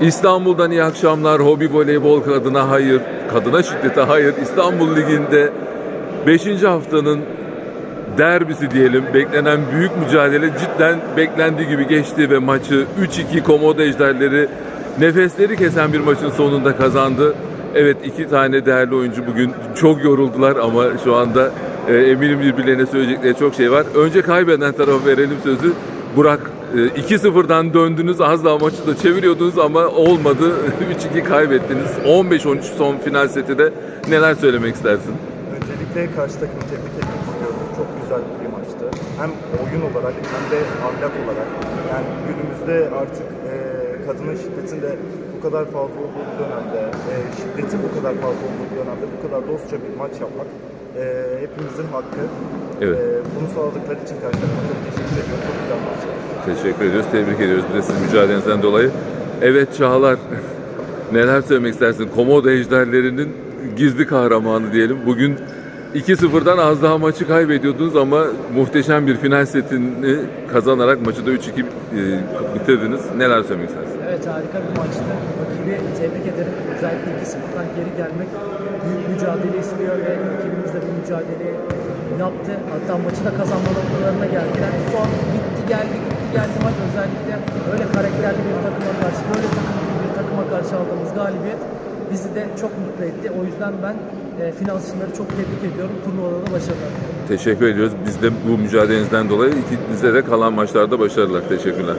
İstanbul'dan iyi akşamlar. Hobi voleybol kadına hayır, kadına şiddete hayır. İstanbul Ligi'nde 5. haftanın derbisi diyelim. Beklenen büyük mücadele cidden beklendiği gibi geçti ve maçı 3-2 Komodo Ejderleri nefesleri kesen bir maçın sonunda kazandı. Evet iki tane değerli oyuncu bugün çok yoruldular ama şu anda e, eminim birbirlerine söyleyecekleri çok şey var. Önce kaybeden tarafa verelim sözü. Burak e, 2-0'dan döndünüz az daha maçı da çeviriyordunuz ama olmadı. 3-2 kaybettiniz. 15-13 son final seti de neler söylemek istersin? Öncelikle karşı takımı tebrik etmek istiyorum. Çok güzel bir maçtı. Hem oyun olarak hem de ahlak olarak. Yani günümüzde artık e, kadının şiddetin de bu kadar fazla olduğu dönemde, e, şiddetin bu kadar fazla olduğu dönemde bu kadar dostça bir maç yapmak e, hepimizin hakkı. Evet. E, bunu sağladıkları için karşı takıma çok teşekkür ediyorum. Çok güzel maçtı. Teşekkür ediyoruz, tebrik ediyoruz bir de sizin mücadelenizden dolayı. Evet Çağlar, neler söylemek istersin? Komodo ejderlerinin gizli kahramanı diyelim. Bugün 2-0'dan az daha maçı kaybediyordunuz ama muhteşem bir final setini kazanarak maçı da 3-2 e, bitirdiniz. Neler söylemek istersin? Evet harika bir maçtı. Rakibi tebrik ederim. Özellikle 2-0'dan geri gelmek büyük mücadele istiyor ve rakibimiz de bu mücadeleyi yaptı. Hatta maçı da kazanma noktalarına geldiler. Son gitti geldi gitti geldi maç özellikle öyle karakterli bir takıma karşı böyle takım bir takıma karşı aldığımız galibiyet bizi de çok mutlu etti. O yüzden ben e, finansçıları çok tebrik ediyorum. Turnuvada da başarılar. Teşekkür ediyoruz. Biz de bu mücadelenizden dolayı ikinize de kalan maçlarda başarılar. Teşekkürler.